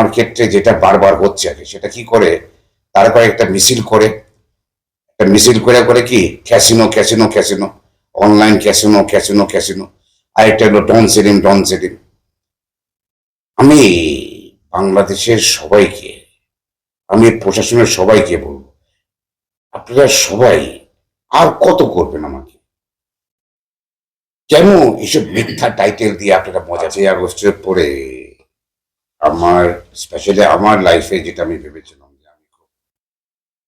আমার ক্ষেত্রে যেটা বারবার হচ্ছে আর সেটা কি করে? তারা কয়েকটা মিছিল করে। একটা মিছিল করে করে কি? Casino casino casino. Online casino casino casino. আর একটা হলো ডন সেলিম ডন সেলিম। আমি বাংলাদেশের সবাইকে, আমি প্রশাসনের সবাইকে বলব, আপনারা সবাই আর কত করবেন আমাকে? কেন এসব মিথ্যা টাইটেল দিয়ে আপনারা মজা চেয়ে আগস্টের পরে আমার স্পেশালি আমার লাইফে যেটা আমি ভেবেছিলাম যে আমি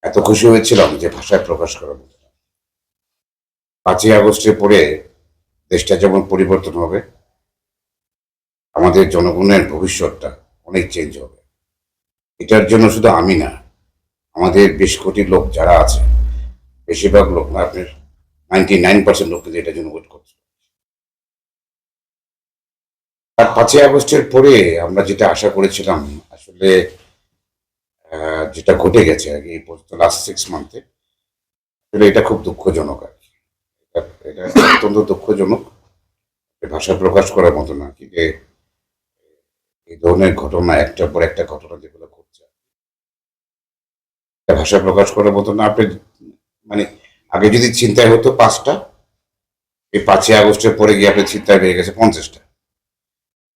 এত খুশি হয়েছিলাম যে ভাষায় প্রকাশ করার মতো পাঁচই আগস্টের পরে দেশটা যেমন পরিবর্তন হবে, আমাদের জনগণের ভবিষ্যৎটা অনেক চেঞ্জ হবে। এটার জন্য শুধু আমি না, আমাদের বেশ কোটি লোক যারা আছে, বেশিরভাগ লোক না, আপনার নাইনটি নাইন পার্সেন্ট লোক কিন্তু এটার জন্য ওয়েট করছে। আর পাঁচই আগস্টের পরে আমরা যেটা আশা করেছিলাম, আসলে যেটা ঘটে গেছে আর এই লাস্ট সিক্স মান্থে আসলে এটা খুব দুঃখজনক আর কি। এটা- অত্যন্ত দুঃখজনক ভাষা প্রকাশ করার মতো না কি এই ধরনের ঘটনা, একটার পর একটা ঘটনা যেগুলো ঘটছে। ভাষা প্রকাশ করার মতো না, আপনি মানে আগে যদি চিন্তায় হতো পাঁচটা, এই পাঁচই আগস্টের পরে গিয়ে আপনার চিন্তায় হয়ে গেছে পঞ্চাশটা।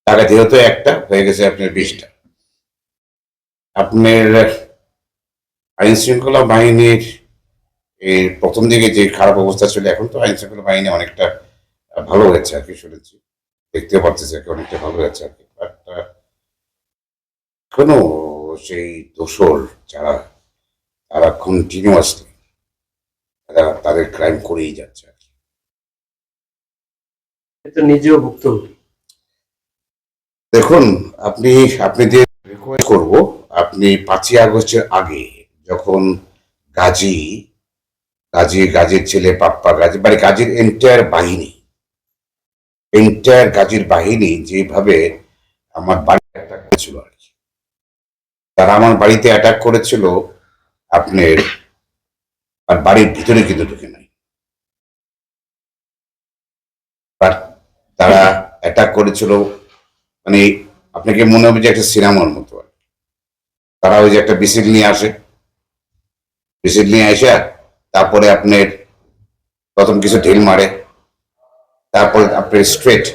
টাকা যেহেতু একটা, হয়ে গেছে আপনার বিশটা। আপনার আইন শৃঙ্খলা বাহিনীর এই প্রথম দিকে যে খারাপ অবস্থা ছিল, এখন তো আইন শৃঙ্খলা বাহিনী অনেকটা ভালো হয়েছে আর কি শুনেছি। দেখতেও পারতেছি আর কি অনেকটা ভালো হয়েছে আর কি। বাট এখনও সেই দোষর যারা, তারা কন্টিনিউয়াসলি তারা, তাদের ক্রাইম করেই যাচ্ছে আর কি। নিজেও ভুক্তভোগী। দেখুন, আপনি আপনি যে রিকোয়েস্ট করব, আপনি পাঁচই আগস্টের আগে যখন গাজী গাজী, গাজীর ছেলে, পাপ্পা, গাজী মানে গাজীর এন্টায়ার বাহিনী এন্টায়ার গাজীর বাহিনী যেভাবে আমার বাড়ি অ্যাটাক করেছিল আর কি। তারা আমার বাড়িতে অ্যাটাক করেছিল, আপনার, আর বাড়ির ভিতরে কিন্তু ঢুকে নাই। তারা অ্যাটাক করেছিল মানে আপনাকে মনে হবে যে একটা সিনেমার মতো আর তারা ওই যে একটা বিসিল নিয়ে আসে। বিসিল নিয়ে আসে তারপরে আপনার প্রথম কিছু ঢিল মারে, তারপরে আপনার স্ট্রেট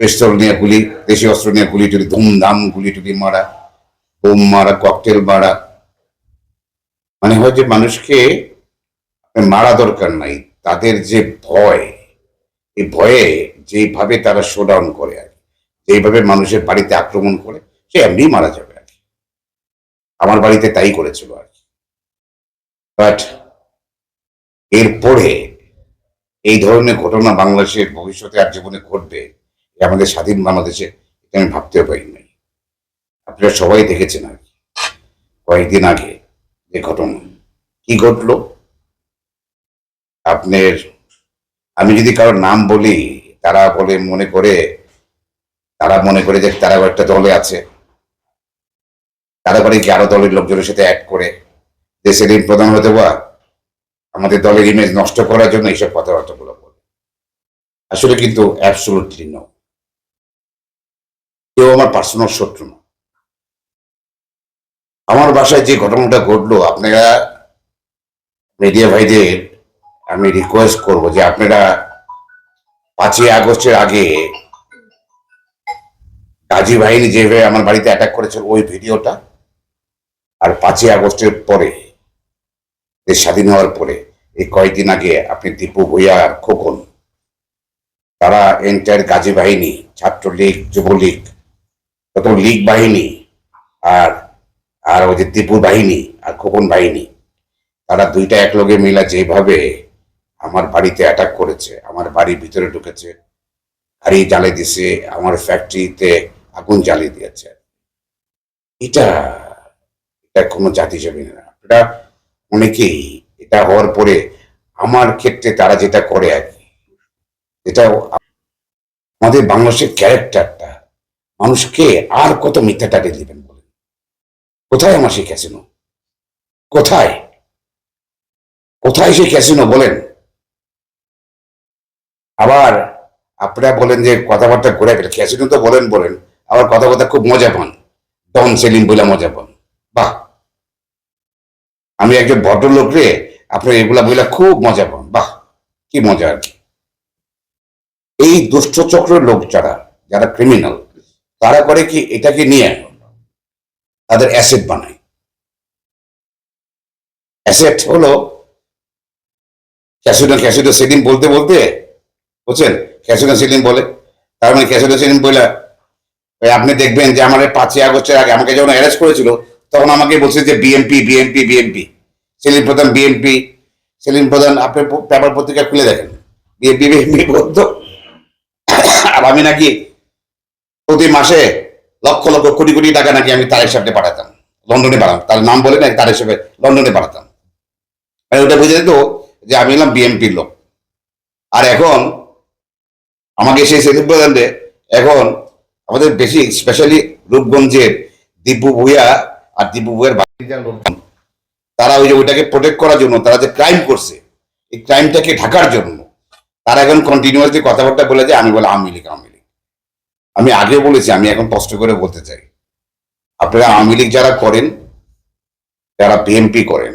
পিস্তল নিয়ে গুলি, দেশি অস্ত্র নিয়ে গুলি টুলি ধুমধাম গুলি টুলি মারা, বোম মারা, ককটেল মারা। মানে হয় যে মানুষকে মারা দরকার নাই, তাদের যে ভয়, এই ভয়ে যেভাবে তারা শোডাউন করে আর কি, যেভাবে মানুষের বাড়িতে আক্রমণ করে সে এমনি মারা যাবে আর কি। আমার বাড়িতে তাই করেছিল আর কি। বাট এরপরে এই ধরনের ঘটনা বাংলাদেশের ভবিষ্যতে আর জীবনে ঘটবে আমাদের স্বাধীন বাংলাদেশে এটা আমি ভাবতেও পারি নাই। আপনারা সবাই দেখেছেন আর কি কয়েকদিন আগে যে ঘটনা। কি ঘটলো? আপনার আমি যদি কারোর নাম বলি তারা বলে মনে করে তারা মনে করে যে তারা একটা দলে আছে। তারা করে কি আরও দলের লোকজনের সাথে অ্যাড করে। দেশের ঋণ প্রধান হতে বা আমাদের দলের ইমেজ নষ্ট করার জন্য এইসব কথাবার্তাগুলো বলে। আসলে কিন্তু কেউ আমার পার্সোনাল শত্রু না। আমার বাসায় যে ঘটনাটা ঘটলো, আপনারা মিডিয়া ভাইদের আমি রিকোয়েস্ট করব যে আপনারা পাঁচই আগস্টের আগে গাজী বাহিনী যেভাবে আমার বাড়িতে অ্যাটাক করেছে ওই ভিডিওটা আর পাঁচই আগস্টের পরে দেশ স্বাধীন হওয়ার পরে, এই কয়েকদিন আগে আপনি দীপু ভূঁইয়া আর খোকন, তারা এন্টায়ার গাজী বাহিনী ছাত্রলীগ যুবলীগ তত লীগ বাহিনী আর আর ওই যে দীপুর বাহিনী আর খোকন বাহিনী, তারা দুইটা একলগে মিলা যেভাবে আমার বাড়িতে অ্যাটাক করেছে, আমার বাড়ির ভিতরে ঢুকেছে, গাড়ি জ্বালিয়ে দিছে, আমার ফ্যাক্টরিতে আগুন জ্বালিয়ে দিয়েছে। এটা এটা কোনো জাতি হিসেবে না। এটা অনেকেই এটা হওয়ার পরে আমার ক্ষেত্রে তারা যেটা করে আর কি যেটা আমাদের বাংলাদেশের ক্যারেক্টারটা, মানুষকে আর কত মিথ্যা টাকে দিবেন বলেন? কোথায় আমার সেই ক্যাসিনো কোথায়? কোথায় সেই ক্যাসিনো বলেন? আবার আপনারা বলেন যে কথাবার্তা ঘুরে ক্যাসিনো তো বলেন বলেন আবার কথাবার্তা খুব মজা পান। ডন সেলিম বলে মজা পান। বাহ। আমি একজন ভদ্রলোক রে আপনার এগুলা বইলা খুব মজা পান। বাহ, কি মজা আর কি। এই দুষ্ট চক্রের লোক যারা যারা ক্রিমিনাল তারা করে কি এটাকে নিয়ে তাদের অ্যাসেট বানায়। অ্যাসেট হলো ক্যাসিডো ক্যাসিনো সেদিন বলতে বলতে, বুঝছেন? ক্যাসিডো সেদিন বলে। তার মানে সেদিন বলে ওই আপনি দেখবেন যে আমার পাঁচই আগস্টের আগে আমাকে যখন অ্যারেস্ট করেছিল, তখন আমাকে বলছে যে বিএনপি বিএনপি বিএনপি সেলিম প্রধান বিএনপি সেলিম প্রধান, আপনি পেপার পত্রিকা খুলে দেখেন। বিএনপি বিএনপি বলতো। আর আমি নাকি প্রতি মাসে লক্ষ লক্ষ কোটি কোটি টাকা নাকি আমি তার হিসাবে পাঠাতাম। লন্ডনে পাঠাতাম। তার নাম বলে না তার হিসেবে লন্ডনে পাঠাতাম। মানে ওটা বুঝে যেত যে আমি এলাম বিএনপির লোক। আর এখন আমাকে সেই সেলিম প্রধান এখন আমাদের বেশি স্পেশালি রূপগঞ্জের দিব্যু ভুইয়া আর দিব্যু ভুইয়ার বাড়ির যারা লোকজন, তারা ওই যে ওইটাকে প্রোটেক্ট করার জন্য তারা যে ক্রাইম করছে এই ক্রাইমটাকে ঢাকার জন্য তারা এখন কন্টিনিউয়াসলি কথাবার্তা বলে যে আমি বলে আওয়ামী লীগ আওয়ামী লীগ। আমি আগে বলেছি আমি এখন কষ্ট করে বলতে চাই। আপনারা আওয়ামী লীগ যারা করেন যারা বিএনপি করেন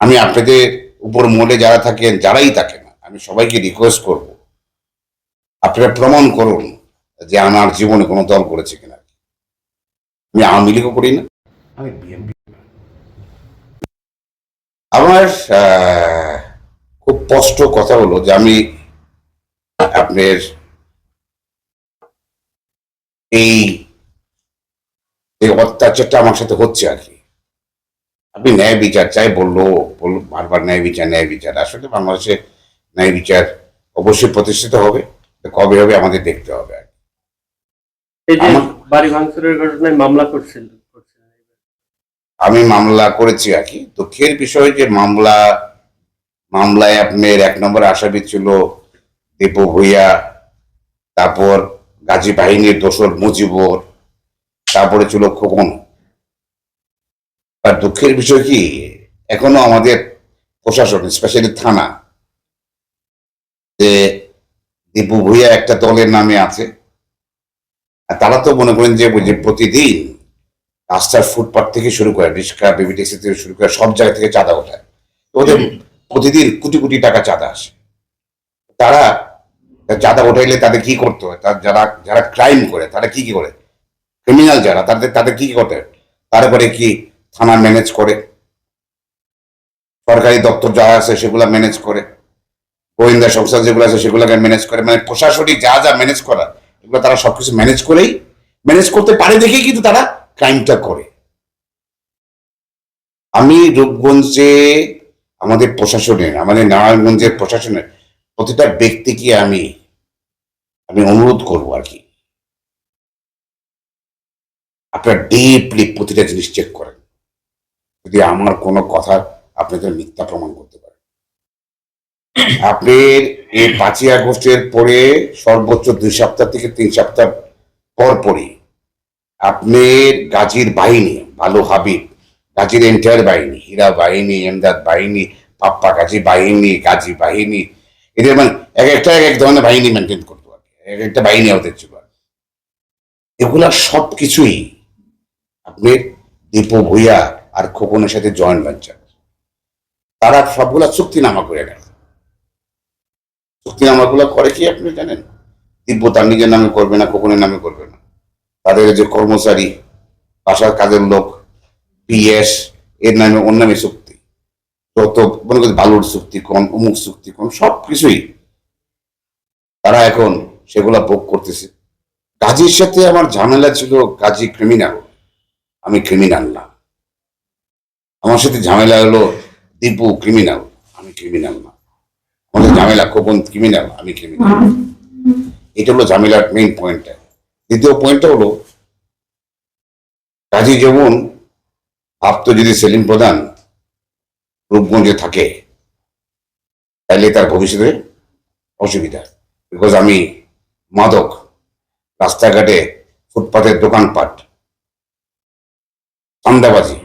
আমি আপনাদের উপর মোড়ে যারা থাকেন যারাই থাকেন আমি সবাইকে রিকোয়েস্ট করব আপনারা প্রমাণ করুন যে আমার জীবনে কোনো দল করেছে কিনা। আমি আওয়ামী লীগও করি না। আমি বিএনপি আমার খুব স্পষ্ট কথা হলো যে আমি আপনার এই এই অত্যাচারটা আমার সাথে হচ্ছে আর কি। আপনি ন্যায় বিচার চাই বলল বলল বারবার ন্যায় বিচার ন্যায় বিচার। আসলে বাংলাদেশে ন্যায় বিচার অবশ্যই প্রতিষ্ঠিত হবে। কবে হবে আমাদের দেখতে হবে। এই যে বাড়ি ভাঙচুরের ঘটনায় মামলা করছিল আমি মামলা করেছি আর কি। দুঃখের বিষয় যে মামলা মামলায় আপনার এক নম্বর আসামি ছিল দীপু ভুইয়া তারপর গাজী বাহিনীর দোসর মুজিবর তারপরে ছিল খোকন। আর দুঃখের বিষয় কি এখনও আমাদের প্রশাসন স্পেশালি থানা যে দীপু ভুইয়া একটা দলের নামে আছে। আর তারা তো মনে করেন যে প্রতিদিন রাস্তার ফুটপাথ থেকে শুরু করে রিক্সা বিবিটিসি থেকে শুরু করে সব জায়গা থেকে চাঁদা ওঠায় তো ওদের প্রতিদিন কোটি কোটি টাকা চাঁদা আসে। তারা চাঁদা ওঠাইলে তাদের কি করতে হয়? তার যারা যারা ক্রাইম করে তারা কি কি করে? ক্রিমিনাল যারা তাদের তাদের কি কি করতে হয়? তারপরে কি থানা ম্যানেজ করে? সরকারি দপ্তর যা আছে সেগুলা ম্যানেজ করে? গোয়েন্দা সংস্থা যেগুলো আছে সেগুলোকে ম্যানেজ করে? মানে প্রশাসনিক যা যা ম্যানেজ করা এগুলো তারা সবকিছু ম্যানেজ করেই ম্যানেজ করতে পারে দেখেই কিন্তু তারা ক্রাইমটা করে। আমি রূপগঞ্জে আমাদের প্রশাসনের, আমাদের নারায়ণগঞ্জের প্রশাসনের প্রতিটা ব্যক্তিকে আমি আমি অনুরোধ করব আর কি। আপনারা ডিপলি প্রতিটা জিনিস চেক করেন। যদি আমার কোনো কথা আপনাদের মিথ্যা প্রমাণ করতে পারে। আপনার এই পাঁচই আগস্টের পরে সর্বোচ্চ দুই সপ্তাহ থেকে তিন সপ্তাহ পর পরই আপনার গাজীর বাহিনী ভালো হাবিব, গাজীর এন্টায়ার বাহিনী, হীরা বাহিনী, এমদাদ বাহিনী, পাপ্পা গাজী বাহিনী গাজী বাহিনী এদের মানে এক একটা এক এক ধরনের বাহিনী মেনটেন করতো আর। এক একটা বাহিনী ওদের ছিল এগুলা সব কিছুই আপনার দীপু ভুইয়া আর খোকনের সাথে জয়েন্ট ভেঞ্চার তারা সবগুলা চুক্তিনামা করে নেয় চুক্তিনামাগুলো করে কি আপনি জানেন? দিব্য তার নিজের নামে করবে না, খোকনের নামে করবে না। তাদের যে কর্মচারী, বাসার কাজের লোক পিএস এর নামে ওর নামে চুক্তি। যত মনে করি বালুর চুক্তি, কোন অমুক চুক্তি, কোন সব কিছুই তারা এখন সেগুলা ভোগ করতেছে। কাজীর সাথে আমার ঝামেলা ছিল কাজী ক্রিমিনাল আমি ক্রিমিনাল না। আমার সাথে ঝামেলা হলো দীপু ক্রিমিনাল আমি ক্রিমিনাল না। আমাদের ঝামেলা কোপন ক্রিমিনাল আমি ক্রিমিনাল এটা হলো ঝামেলার মেইন পয়েন্টটা দ্বিতীয় পয়েন্টটা হলো, কাজী যেমন ভাবতো যদি সেলিম প্রধান, রূপগঞ্জে থাকে, তাহলে তার ভবিষ্যতে অসুবিধা। বিকজ আমি মাদক, রাস্তাঘাটে ফুটপাতের দোকানপাট, চান্দাবাজি,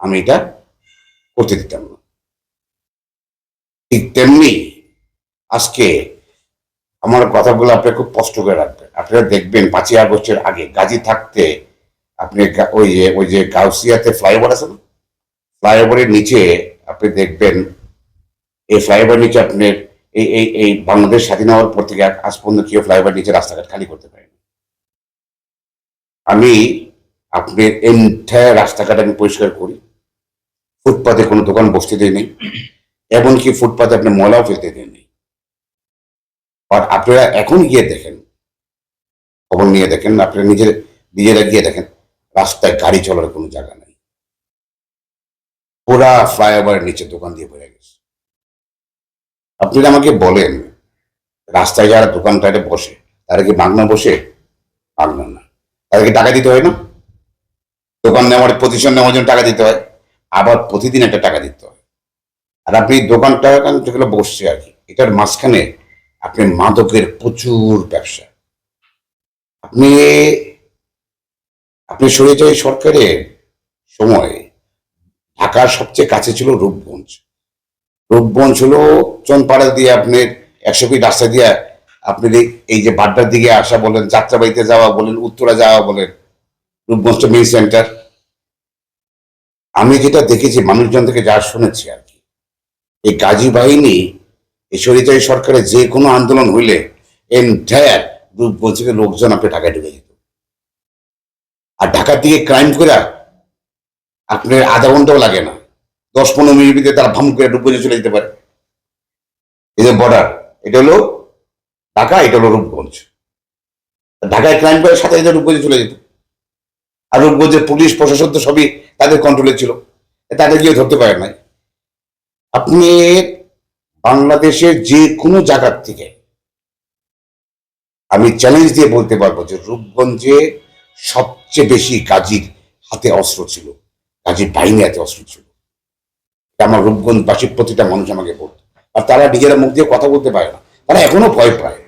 আমি এটা করতে দিতাম না। ঠিক তেমনি আজকে আমার কথাগুলো আপনি খুব কষ্ট করে রাখবেন। আপনারা দেখবেন পাঁচই আগস্টের আগে গাজী থাকতে আপনি ওই যে ওই যে গাউসিয়াতে ফ্লাইওভার আছে না? ফ্লাইওভারের নিচে আপনি দেখবেন, এই ফ্লাইওভার নিচে আপনার এই এই এই বাংলাদেশ স্বাধীন হওয়ার পর থেকে আজ- পর্যন্ত কেউ ফ্লাইওভার নিচে রাস্তাঘাট খালি করতে পারেনি। আমি আপনার এন্টায়ার রাস্তাঘাট আমি পরিষ্কার করি। ফুটপাতে কোনো দোকান বসতে দিই নেই এমনকি ফুটপাতে আপনি ময়লাও ফেলতে দেন নেই আর আপনারা এখন গিয়ে দেখেন। খবর নিয়ে দেখেন, আপনারা নিজের, নিজেরা গিয়ে দেখেন, রাস্তায় গাড়ি চলার কোনো জায়গা নেই। পুরা ফ্লাইওভারের নিচে দোকান দিয়ে পড়ে গেছে। আপনারা আমাকে বলেন, রাস্তায় যারা দোকানটারে বসে, তারা কি বাংলা বসে? বাংলা না। তাদেরকে টাকা দিতে হয় না? দোকান নেওয়ার পজিশন নেওয়ার জন্য টাকা দিতে হয়। আবার প্রতিদিন একটা টাকা দিতে হয়। আর আপনি দোকানটা বসছে আর কি। এটার মাঝখানে আপনি মাদকের প্রচুর ব্যবসা। আপনি আপনি সরিয়ে সরকারের সময় ঢাকার সবচেয়ে কাছে ছিল রূপগঞ্জ। রূপগঞ্জ হলো চনপাড়া দিয়ে আপনার একশো ফিট রাস্তা দিয়ে আপনি এই- যে বাড্ডার দিকে আসা বলেন, যাত্রাবাড়িতে যাওয়া বলেন, উত্তরা যাওয়া বলেন, রূপগঞ্জটা মেন সেন্টার আমি যেটা দেখেছি, মানুষজন থেকে যা শুনেছি আর কি, এই গাজী বাহিনী এই সরিচাই সরকারের যে কোনো আন্দোলন হইলে এন্টায়ার রূপগঞ্জ থেকে লোকজন আপনি ঢাকায় ঢুকে যেত। আর ঢাকার দিকে ক্রাইম করে আপনার আধা ঘন্টাও লাগে না। দশ পনেরো মিনিট তারা ভাম করে রূপগঞ্জে চলে যেতে পারে। যে বর্ডার এটা হলো ঢাকা, এটা হলো রূপগঞ্জ। ঢাকায় ক্রাইম করে সাথে সাথে রূপগঞ্জে চলে যেত। আর রূপগঞ্জের পুলিশ, প্রশাসন তো সবই তাদের কন্ট্রোলে ছিল। তাদের গিয়ে ধরতে পারে নাই। আপনি বাংলাদেশের যে কোনো জায়গার থেকে আমি চ্যালেঞ্জ দিয়ে বলতে পারব যে রূপগঞ্জে সবচেয়ে বেশি কাজীর হাতে অস্ত্র ছিল কাজীর বাহিনী হাতে অস্ত্র ছিল। আমার রূপগঞ্জবাসীর প্রতিটা মানুষ আমাকে বলতো। আর তারা নিজেরা মুখ দিয়ে কথা বলতে পারে না। তারা এখনও ভয় পায়।